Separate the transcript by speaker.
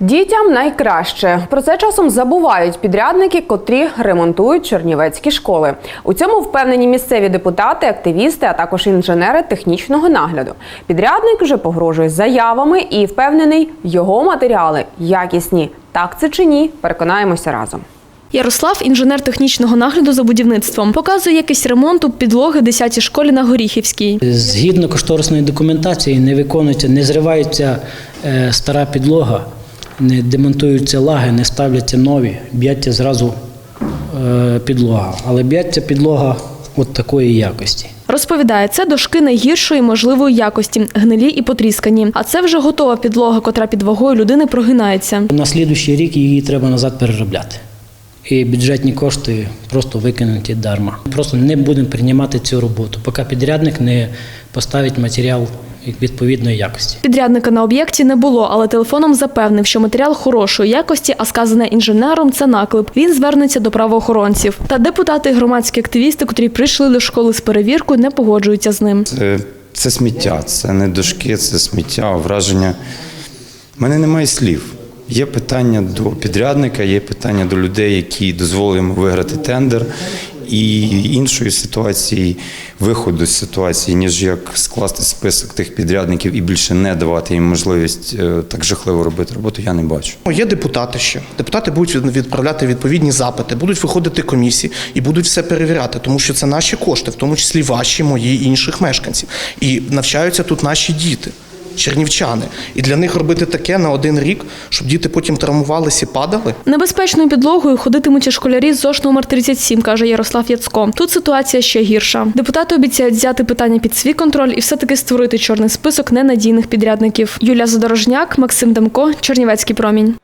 Speaker 1: Дітям найкраще про це часом забувають підрядники, котрі ремонтують чернівецькі школи. У цьому впевнені місцеві депутати, активісти, а також інженери технічного нагляду. Підрядник вже погрожує заявами і впевнений, його матеріали якісні. Так це чи ні? Переконаємося разом.
Speaker 2: Ярослав, інженер технічного нагляду за будівництвом, показує якість ремонту підлоги 10-й школі на Горіхівській.
Speaker 3: Згідно кошторисної документації не виконується, не зривається е, стара підлога, не демонтуються лаги, не ставляться нові, б'ється зразу е, підлога. Але б'ється підлога от такої якості.
Speaker 2: Розповідає, це дошки найгіршої можливої якості, гнилі і потріскані. А це вже готова підлога, котра під вагою людини прогинається.
Speaker 3: На слідуючий рік її треба назад переробляти. І бюджетні кошти просто викинуті дарма. Просто не будемо приймати цю роботу, поки підрядник не поставить матеріал відповідної якості.
Speaker 2: Підрядника на об'єкті не було, але телефоном запевнив, що матеріал хорошої якості, а сказане інженером це наклеп. Він звернеться до правоохоронців. Та депутати і громадські активісти, котрі прийшли до школи з перевіркою, не погоджуються з ним.
Speaker 4: Це, це сміття, це не дошки, це сміття, враження. У мене немає слів. Є питання до підрядника, є питання до людей, які дозволили йому виграти тендер. І іншої ситуації, виходу з ситуації, ніж як скласти список тих підрядників і більше не давати їм можливість е, так жахливо робити роботу, я не бачу.
Speaker 5: Ну, Є депутати ще. Депутати будуть від- відправляти відповідні запити, будуть виходити комісії і будуть все перевіряти, тому що це наші кошти, в тому числі ваші, мої інших мешканців. І навчаються тут наші діти, чернівчани. І для них робити таке на один рік, щоб діти потім травмувалися і падали.
Speaker 2: Небезпечною підлогою ходитимуть школярі з ЗОШ номер 37, каже Ярослав Яцко. Тут ситуація ще гірша. Депутати обіцяють взяти питання під свій контроль і все-таки створити чорний список ненадійних підрядників. Юлія Задорожняк, Максим Демко, Чернівецький промінь.